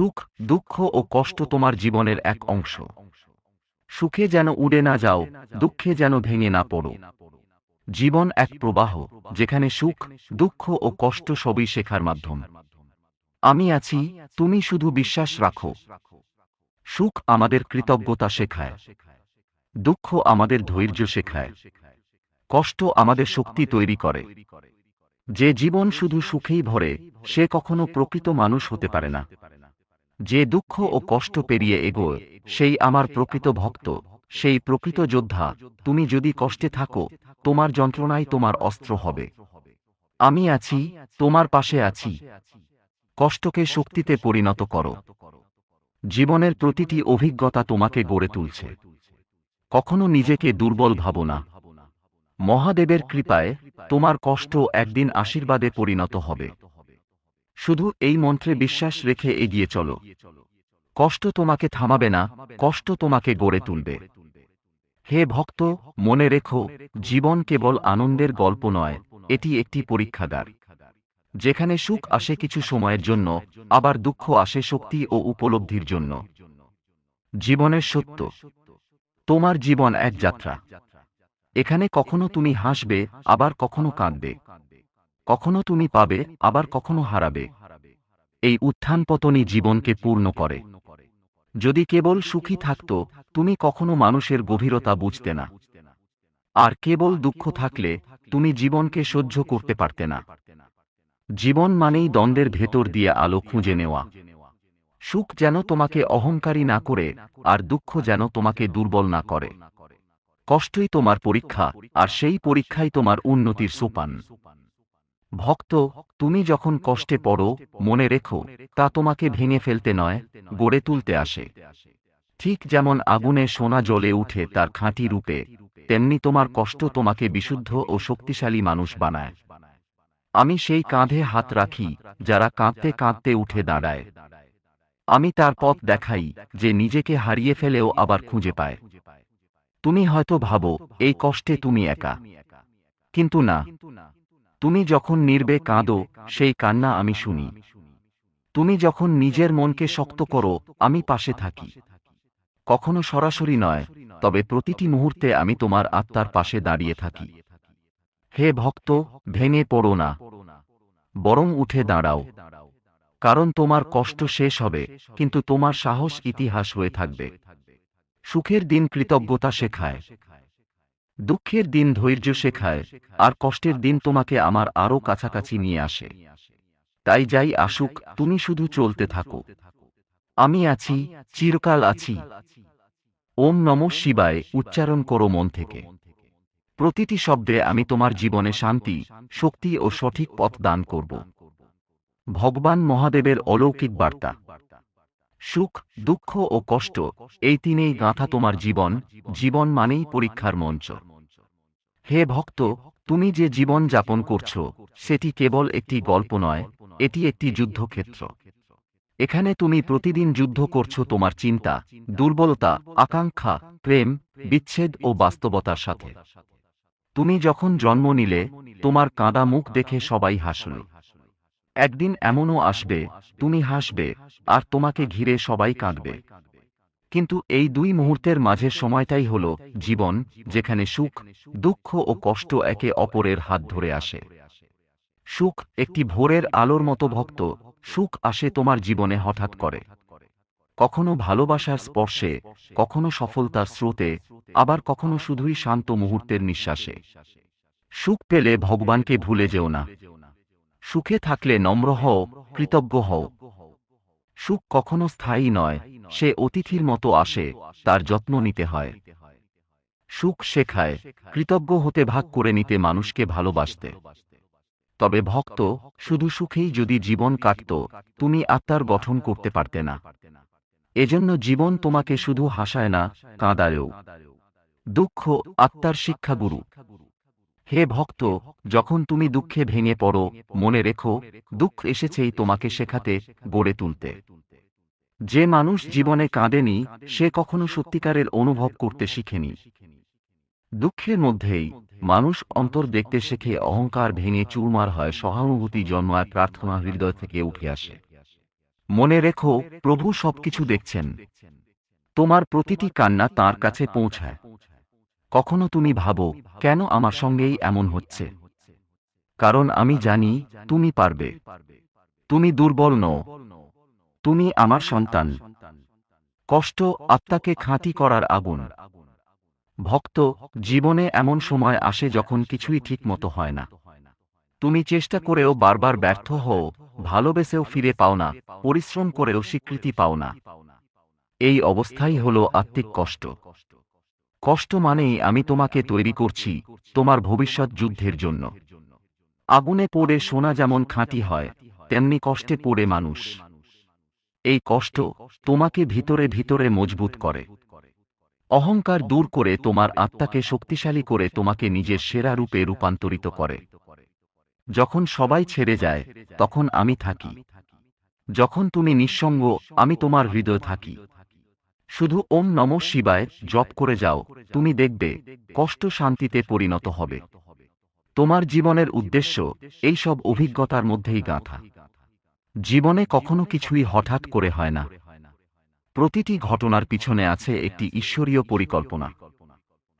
সুখ, দুঃখ ও কষ্ট তোমার জীবনের এক অংশ। সুখে যেন উড়ে না যাও, দুঃখে যেন ভেঙে না পড়ো। জীবন এক প্রবাহ, যেখানে সুখ, দুঃখ ও কষ্ট সবই শেখার মাধ্যম। আমি আছি, তুমি শুধু বিশ্বাস রাখো। সুখ আমাদের কৃতজ্ঞতা শেখায়। দুঃখ আমাদের ধৈর্য শেখায়। কষ্ট আমাদের শক্তি তৈরি করে। যে জীবন শুধু সুখেই ভরে, সে কখনো প্রকৃত মানুষ হতে পারে না। যে দুঃখ ও কষ্ট পেরিয়ে এগোয়, সেই আমার প্রকৃত ভক্ত, সেই প্রকৃত যোদ্ধা, তুমি যদি কষ্টে থাকো, তোমার যন্ত্রণাই তোমার অস্ত্র হবে। আমি আছি, তোমার পাশে আছি। কষ্টকে শক্তিতে পরিণত করো। জীবনের প্রতিটি অভিজ্ঞতা তোমাকে গড়ে তুলছে। কখনো নিজেকে দুর্বল ভাবো না। মহাদেবের কৃপায় তোমার কষ্ট একদিন আশীর্বাদে পরিণত হবে। শুধু এই মন্ত্রে বিশ্বাস রেখে এগিয়ে চলো। কষ্ট তোমাকে থামাবে না, কষ্ট তোমাকে গড়ে তুলবে। হে ভক্ত, মনে রেখো, জীবন কেবল আনন্দের গল্প নয়, এটি একটি পরীক্ষাগার। যেখানে সুখ আসে কিছু সময়ের জন্য, আবার দুঃখ আসে শক্তি ও উপলব্ধির জন্য। জীবনের সত্য। তোমার জীবন এক যাত্রা। এখানে কখনো তুমি হাসবে, আবার কখনো কাঁদবে। কখনো তুমি পাবে, আবার কখনো হারাবে। এই উত্থান পতনই জীবনকে পূর্ণ করে। যদি কেবল সুখী থাকত, তুমি কখনো মানুষের গভীরতা বুঝতে না। আর কেবল দুঃখ থাকলে, তুমি জীবনকে সহ্য করতে পারতে না। জীবন মানেই দ্বন্দ্বের ভেতর দিয়ে আলো খুঁজে নেওয়া। সুখ যেন তোমাকে অহংকারী না করে, আর দুঃখ যেন তোমাকে দুর্বল না করে। কষ্টই তোমার পরীক্ষা, আর সেই পরীক্ষাই তোমার উন্নতির সোপান। ভক্ত, তুমি যখন কষ্টে পড়ো, মনে রেখো, তা তোমাকে ভেঙে ফেলতে নয়, গড়ে তুলতে আসে। ঠিক যেমন আগুনে সোনা জ্বলে উঠে তার খাঁটি রূপে, তেমনি তোমার কষ্ট তোমাকে বিশুদ্ধ ও শক্তিশালী মানুষ বানায়। আমি সেই কাঁধে হাত রাখি, যারা কাঁদতে কাঁদতে উঠে দাঁড়ায়। আমি তার পথ দেখাই, যে নিজেকে হারিয়ে ফেলেও আবার খুঁজে পায়। তুমি হয়তো ভাবো, এই কষ্টে তুমি একা। কিন্তু না তুমি যখন নির্বে কাঁদো, সেই কান্না আমি শুনি। তুমি যখন নিজের মনকে শক্ত করো, আমি পাশে থাকি। কখনো সরাসরি নয়, তবে প্রতিটি মুহূর্তে আমি তোমার আত্মার পাশে দাঁড়িয়ে থাকি। হে ভক্ত, ভেঙে পড়ো না। বরং উঠে দাঁড়াও। কারণ তোমার কষ্ট শেষ হবে, কিন্তু তোমার সাহস ইতিহাস হয়ে থাকবে। সুখের দিন কৃতজ্ঞতা শেখায়। দুঃখের দিন ধৈর্য শেখায়, আর কষ্টের দিন তোমাকে আমার আরও কাছাকাছি নিয়ে আসে। তাই যাই আসুক, তুমি শুধু চলতে থাকো। আমি আছি, চিরকাল আছি। ওম নম শিবায়, উচ্চারণ করো মন থেকে। প্রতিটি শব্দে আমি তোমার জীবনে শান্তি, শক্তি ও সঠিক পথ দান করব। ভগবান মহাদেবের অলৌকিক বার্তা। সুখ, দুঃখ ও কষ্ট, এই তিনেই গাঁথা তোমার জীবন জীবন মানেই পরীক্ষার মঞ্চ। হে ভক্ত, তুমি যে জীবন যাপন করছ, সেটি কেবল একটি গল্প নয়, এটি একটি যুদ্ধক্ষেত্র। এখানে তুমি প্রতিদিন যুদ্ধ করছ তোমার চিন্তা, দুর্বলতা, আকাঙ্ক্ষা, প্রেম, বিচ্ছেদ ও বাস্তবতার সাথে। তুমি যখন জন্ম নিলে, তোমার কাঁদা মুখ দেখে সবাই হাসল। একদিন এমনও আসবে, তুমি হাসবে, আর তোমাকে ঘিরে সবাই কাঁদবে। কিন্তু এই দুই মুহূর্তের মাঝের সময়টাই হল জীবন, যেখানে সুখ, দুঃখ ও কষ্ট একে অপরের হাত ধরে আসে। সুখ একটি ভোরের আলোর মতো ভক্ত, সুখ আসে তোমার জীবনে হঠাৎ করে। কখনো ভালোবাসার স্পর্শে, কখনো সফলতার স্রোতে, আবার কখনো শুধুই শান্ত মুহূর্তের নিঃশ্বাসে। সুখ পেলে ভগবানকে ভুলে যেও না। সুখে থাকলে নম্র হও, কৃতজ্ঞ হও। সুখ কখনো স্থায়ী নয় সে অতিথির মতো আসে, তার যত্ন নিতে হয়। সুখ শেখায়, কৃতজ্ঞ হতে ভাগ করে নিতে মানুষকে ভালোবাসতে। তবে ভক্ত শুধু সুখেই যদি জীবন কাটত, তুমি আত্মার গঠন করতে পারতে না। এজন্য জীবন তোমাকে শুধু হাসায় না, কাঁদায়ও। দুঃখ আত্মার শিক্ষাগুরু। হে ভক্ত, যখন তুমি দুঃখে ভেঙে পড়ো, মনে রেখো, দুঃখ এসেছেই তোমাকে শেখাতে গড়ে তুলতে। যে মানুষ জীবনে কাঁদেনি, সে কখনো সত্যিকারের অনুভব করতে শিখেনি। দুঃখের মধ্যেই মানুষ অন্তর দেখতে শেখে অহংকার ভেঙে চুরমার হয় সহানুভূতি জন্মায় প্রার্থনা হৃদয় থেকে উঠে আসে। মনে রেখো, প্রভু সবকিছু দেখছেন। তোমার প্রতিটি কান্না তার কাছে পৌঁছায়। কখনো তুমি ভাবো, কেন আমার সঙ্গেই এমন হচ্ছে? কারণ আমি জানি তুমি পারবে। তুমি দুর্বল নও। তুমি আমার সন্তান। কষ্ট আত্মাকে খাঁটি করার আগুন। ভক্ত জীবনে এমন সময় আসে যখন কিছুই ঠিক মতো হয় না। তুমি চেষ্টা করেও বারবার ব্যর্থ হও, ভালোবেসেও ফিরে পাও না, পরিশ্রম করেও স্বীকৃতি পাও না। এই অবস্থাই হল আত্মিক কষ্ট। কষ্ট মানেই আমি তোমাকে তৈরি করছি, তোমার ভবিষ্যৎ যুদ্ধের জন্য। আগুনে পড়ে সোনা যেমন খাঁটি হয়, তেমনি কষ্টে পড়ে মানুষ। এই কষ্ট তোমাকে ভিতরে ভিতরে মজবুত করে। অহংকার দূর করে তোমার আত্মাকে শক্তিশালী করে তোমাকে নিজের সেরা রূপে রূপান্তরিত করে। যখন সবাই ছেড়ে যায়, তখন আমি থাকি। যখন তুমি নিঃসঙ্গ, আমি তোমার হৃদয় থাকি। শুধু ওম নম শিবায় জপ করে যাও, তুমি দেখবে কষ্ট শান্তিতে পরিণত হবে। তোমার জীবনের উদ্দেশ্য এই সব অভিজ্ঞতার মধ্যেই গাঁথা। জীবনে কখনো কিছুই হঠাৎ করে হয় না। প্রতিটি ঘটনার পিছনে আছে একটি ঈশ্বরীয় পরিকল্পনা।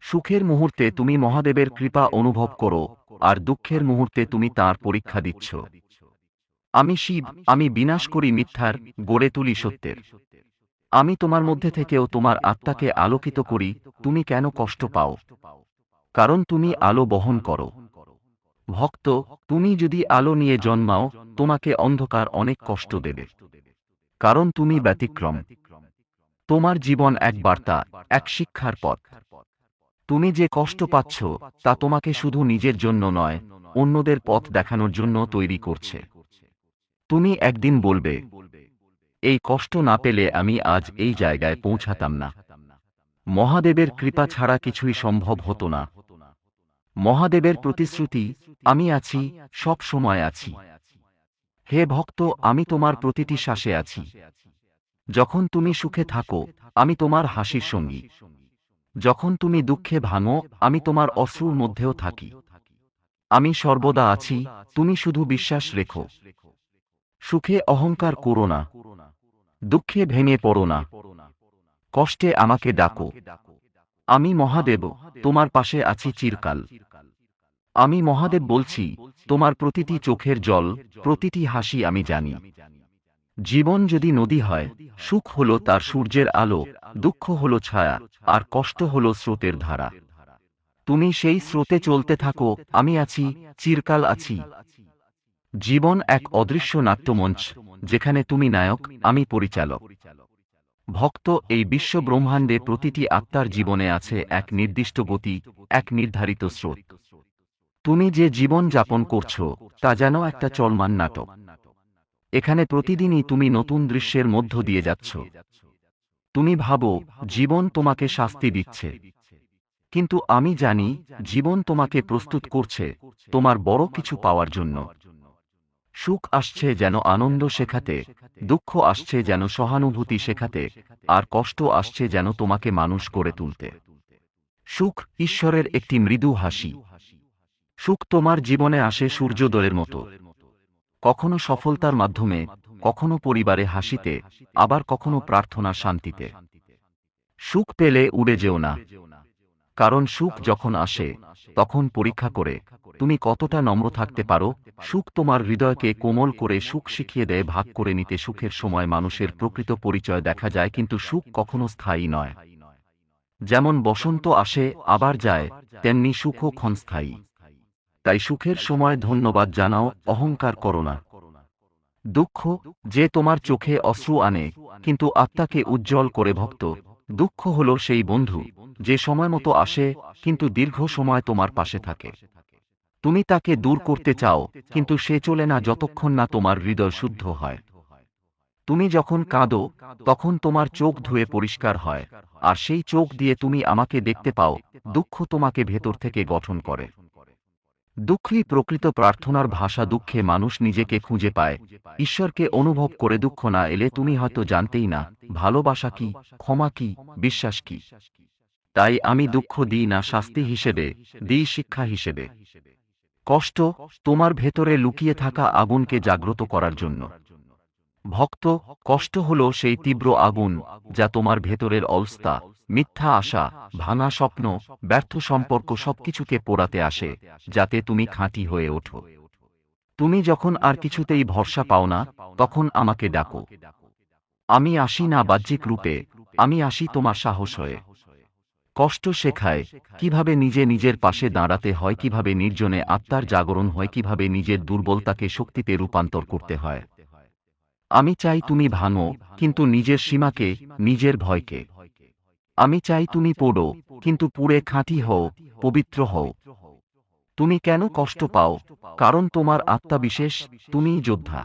সুখের মুহূর্তে তুমি মহাদেবের কৃপা অনুভব করো, আর দুঃখের মুহূর্তে তুমি তার পরীক্ষা দিচ্ছ। আমি শিব, আমি বিনাশ করি মিথ্যার, গড়ে তুলি সত্যের। আমি তোমার মধ্যে থেকেও তোমার আত্মাকে আলোকিত করি, তুমি কেন কষ্ট পাও? কারণ তুমি আলো বহন করো। ভক্ত, তুমি যদি আলো নিয়ে জন্মাও, তোমাকে অন্ধকার অনেক কষ্ট দেবে। কারণ তুমি ব্যতিক্রম। তোমার জীবন এক বার্তা, এক শিক্ষার পথ। তুমি যে কষ্ট পাচ্ছ, তা তোমাকে শুধু নিজের জন্য নয়, অন্যদের পথ দেখানোর জন্য তৈরি করছে। তুমি একদিন বলবে, এই কষ্ট না পেলে আমি আজ এই জায়গায় পৌঁছাতাম না। মহাদেবের কৃপা ছাড়া কিছুই সম্ভব হতো না। মহাদেবের প্রতিশ্রুতি, আমি আছি, সব সময় আছি। হে ভক্ত, আমি তোমার প্রতিটি শ্বাসে আছি। যখন তুমি সুখে থাকো, আমি তোমার হাসির সঙ্গী। যখন তুমি দুঃখে ভাঙো, আমি তোমার অশ্রুর মধ্যেও থাকি। আমি সর্বদা আছি, তুমি শুধু বিশ্বাস রেখো। সুখে অহংকার করো না। দুঃখে ভেঙে পড়ো না। কষ্টে আমাকে ডাকো। আমি মহাদেব, তোমার পাশে আছি চিরকাল। আমি মহাদেব বলছি, তোমার প্রতিটি চোখের জল, প্রতিটি হাসি আমি জানি। জীবন যদি নদী হয়, সুখ হল তার সূর্যের আলো, দুঃখ হল ছায়া, আর কষ্ট হল স্রোতের ধারা। তুমি সেই স্রোতে চলতে থাকো, আমি আছি, চিরকাল আছি। জীবন এক অদৃশ্য নাট্যমঞ্চ, যেখানে তুমি নায়ক, আমি পরিচালক। ভক্ত এই বিশ্ব ব্রহ্মাণ্ডে প্রতিটি আত্মার জীবনে আছে এক নির্দিষ্ট গতি, এক নির্ধারিত স্রোত। তুমি যে জীবন যাপন করছ, তা যেন একটা চলমান নাটক। এখানে প্রতিদিনই তুমি নতুন দৃশ্যের মধ্য দিয়ে যাচ্ছ। তুমি ভাবো, জীবন তোমাকে শাস্তি দিচ্ছে। কিন্তু আমি জানি, জীবন তোমাকে প্রস্তুত করছে তোমার বড় কিছু পাওয়ার জন্য। সুখ আসছে যেন আনন্দ শেখাতে, দুঃখ আসছে যেন সহানুভূতি শেখাতে, আর কষ্ট আসছে যেন তোমাকে মানুষ করে তুলতে। সুখ ঈশ্বরের একটি মৃদু হাসি। সুখ তোমার জীবনে আসে সূর্যোদয়ের মতো। কখনো সফলতার মাধ্যমে, কখনো পরিবারে হাসিতে, আবার কখনো প্রার্থনা শান্তিতে। সুখ পেলে উড়ে যেও না। কারণ সুখ যখন আসে, তখন পরীক্ষা করে, তুমি কতটা নম্র থাকতে পারো? সুখ তোমার হৃদয়কে কোমল করে সুখ শিখিয়ে দেয়, ভাগ করে নিতে সুখের সময় মানুষের প্রকৃত পরিচয় দেখা যায়, কিন্তু সুখ কখনো স্থায়ী নয়। যেমন বসন্ত আসে, আবার যায়, তেমনি সুখও ক্ষণস্থায়ী তাই সুখের সময় ধন্যবাদ জানাও, অহংকার করো না। দুঃখ, যে তোমার চোখে অশ্রু আনে, কিন্তু আত্মাকে উজ্জ্বল করে ভক্ত দুঃখ হল সেই বন্ধু, যে সময় মতো আসে, কিন্তু দীর্ঘ সময় তোমার পাশে থাকে। তুমি তাকে দূর করতে চাও, কিন্তু সে চলে না যতক্ষণ না তোমার হৃদয় শুদ্ধ হয়। তুমি যখন কাঁদো, তখন তোমার চোখ ধুয়ে পরিষ্কার হয়, আর সেই চোখ দিয়ে তুমি আমাকে দেখতে পাও, দুঃখ তোমাকে ভেতর থেকে গঠন করে। দুঃখই প্রকৃত প্রার্থনার ভাষা দুঃখে মানুষ নিজেকে খুঁজে পায়। ঈশ্বরকে অনুভব করে দুঃখ না এলে তুমি হয়তো জানতেই না, ভালোবাসা কি, ক্ষমা কি, বিশ্বাস কি। তাই আমি দুঃখ দিই না শাস্তি হিসেবে, দিই শিক্ষা হিসেবে। কষ্ট তোমার ভেতরে লুকিয়ে থাকা আগুনকে জাগ্রত করার জন্য। ভক্ত কষ্ট হল সেই তীব্র আগুন যা তোমার ভেতরের অবস্থা, মিথ্যা আশা, ভাঙা স্বপ্ন, ব্যর্থ সম্পর্ক সবকিছুকে পোড়াতে আসে, যাতে তুমি খাঁটি হয়ে ওঠো। তুমি যখন আর কিছুতেই ভরসা পাও না, তখন আমাকে ডাকো। আমি আসি না বাহ্যিক রূপে, আমি আসি তোমার সাহস হয়ে। কষ্ট শেখায়, কীভাবে নিজে নিজের পাশে দাঁড়াতে হয়, কীভাবে নির্জনে আত্মার জাগরণ হয়, কীভাবে নিজের দুর্বলতাকে শক্তিতে রূপান্তর করতে হয়। আমি চাই তুমি ভাঙো, কিন্তু নিজের সীমাকে, নিজের ভয়কে। আমি চাই তুমি পড়ো, কিন্তু পুড়ে খাঁটি হও, পবিত্র হও। তুমি কেন কষ্ট পাও? কারণ তোমার আত্মা বিশেষ, তুমিই যোদ্ধা।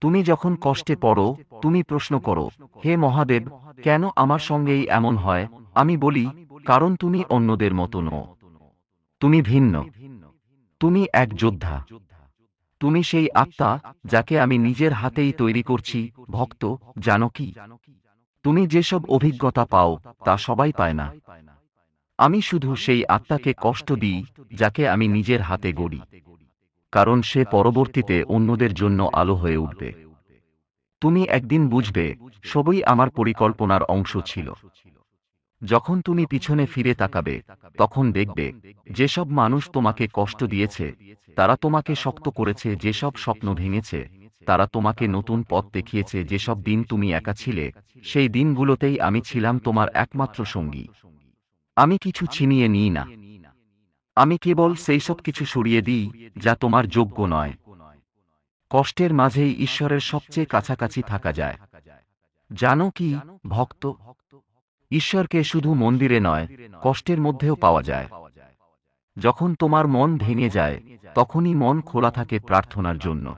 তুমি যখন কষ্টে পড়ো, তুমি প্রশ্ন করো, হে মহাদেব, কেন আমার সঙ্গেই এমন হয়? আমি বলি, কারণ তুমি অন্যদের মতো নও। তুমি ভিন্ন। তুমি এক যোদ্ধা। তুমি সেই আত্মা যাকে আমি নিজের হাতেই তৈরি করছি, ভক্ত, জানো কি? তুমি যেসব অভিজ্ঞতা পাও, তা সবাই পায় না। আমি শুধু সেই আত্মাকে কষ্ট দিই, যাকে আমি নিজের হাতে গড়ি। কারণ সে পরবর্তীতে অন্যদের জন্য আলো হয়ে উঠবে। তুমি একদিন বুঝবে, সবই আমার পরিকল্পনার অংশ ছিল। যখন তুমি পিছনে ফিরে তাকাবে, তখন দেখবে, যেসব মানুষ তোমাকে কষ্ট দিয়েছে, তারা তোমাকে শক্ত করেছে, যেসব স্বপ্ন ভেঙেছে, তারা তোমাকে নতুন পথ দেখিয়েছে, যেসব দিন তুমি একা ছিলে, সেই দিনগুলোতেই আমি ছিলাম তোমার একমাত্র সঙ্গী। আমি কিছু ছিনিয়ে নিই না। আমি কেবল সেই সব কিছু সরিয়ে দিই, যা তোমার যোগ্য নয়। কষ্টের মাঝেই ঈশ্বরের সবচেয়ে কাছাকাছি থাকা যায়। জানো কি, ভক্ত? ঈশ্বরকে শুধু মন্দিরে নয়, কষ্টের মধ্যেও পাওয়া যায়। যখন তোমার মন ভেঙে যায়, তখনই মন খোলা থাকে প্রার্থনার জন্য।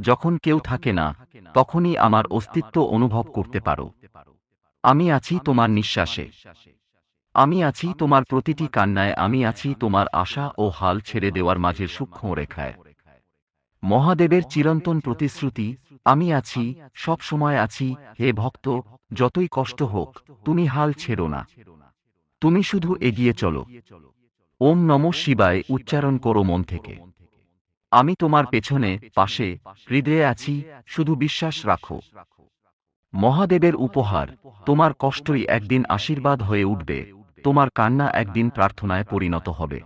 যখন কেউ থাকে না, তখনই আমার অস্তিত্ব অনুভব করতে পারো। আমি আছি তোমার নিঃশ্বাসে। আমি আছি তোমার প্রতিটি কান্নায়, আমি আছি তোমার আশা ও হাল ছেড়ে দেওয়ার মাঝের সূক্ষ্ম রেখায়। মহাদেবের চিরন্তন প্রতিশ্রুতি আমি আছি, সব সময় আছি, হে ভক্ত, যতই কষ্ট হোক, তুমি হাল ছেড়ো না। তুমি শুধু এগিয়ে চলো। ওম নম শিবায় উচ্চারণ করো মন থেকে। আমি তোমার পেছনে, পাশে, হৃদয়ে আছি, শুধু বিশ্বাস রাখো। মহাদেবের উপহার, তোমার কষ্টই একদিন আশীর্বাদ হয়ে উঠবে, তোমার কান্না একদিন প্রার্থনায় পরিণত হবে।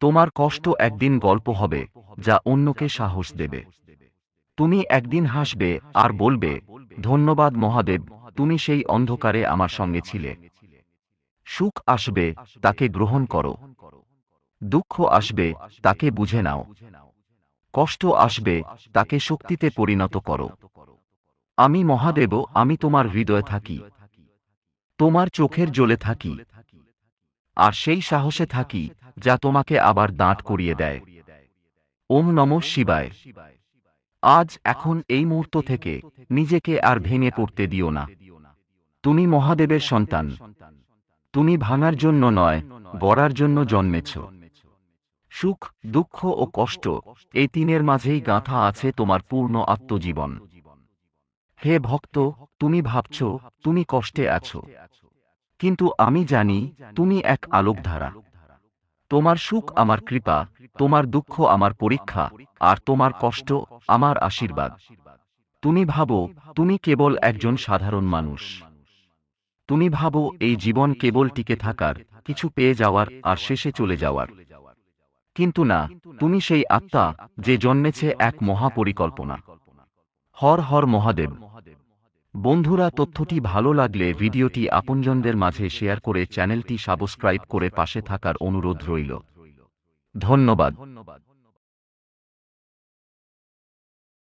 তোমার কষ্ট একদিন গল্প হবে, যা অন্যকে সাহস দেবে। তুমি একদিন হাসবে আর বলবে, ধন্যবাদ মহাদেব, তুমি সেই অন্ধকারে আমার সঙ্গে ছিলে। সুখ আসবে, তাকে গ্রহণ করো। দুঃখ আসবে, তাকে বুঝে নাও। কষ্ট আসবে, তাকে শক্তিতে পরিণত করো। আমি মহাদেব, আমি তোমার হৃদয়ে থাকি। তোমার চোখের জ্বলে থাকি। আর সেই সাহসে থাকি, যা তোমাকে আবার দাঁত করিয়ে দেয়। ওম নম শিবায়। আজ এখন এই মুহূর্ত থেকে নিজেকে আর ভেঙে পড়তে দিও না। তুমি মহাদেবের সন্তান। তুমি ভাঙার জন্য নয়, গড়ার জন্য জন্মেছ। সুখ, দুঃখ ও কষ্ট এই তিনের মাঝেই গাঁথা আছে তোমার পূর্ণ আত্মজীবন। হে ভক্ত, তুমি ভাবছ, তুমি কষ্টে আছো। কিন্তু আমি জানি তুমি এক আলোকধারা। তোমার সুখ আমার কৃপা, তোমার দুঃখ আমার পরীক্ষা, আর তোমার কষ্ট আমার আশীর্বাদ। তুমি ভাবো, তুমি কেবল একজন সাধারণ মানুষ। তুমি ভাবো, এই জীবন কেবল টিকে থাকার, কিছু পেয়ে যাওয়ার, আর শেষে চলে যাওয়ার। কিন্তু না, তুমি সেই আত্মা, যে জন্মেছে এক মহাপরিকল্পনা। হর হর মহাদেব। বন্ধুরা, তথ্যটি ভালো লাগলে ভিডিওটি আপনজনদের মাঝে শেয়ার করে চ্যানেলটি সাবস্ক্রাইব করে পাশে থাকার অনুরোধ রইল। ধন্যবাদ।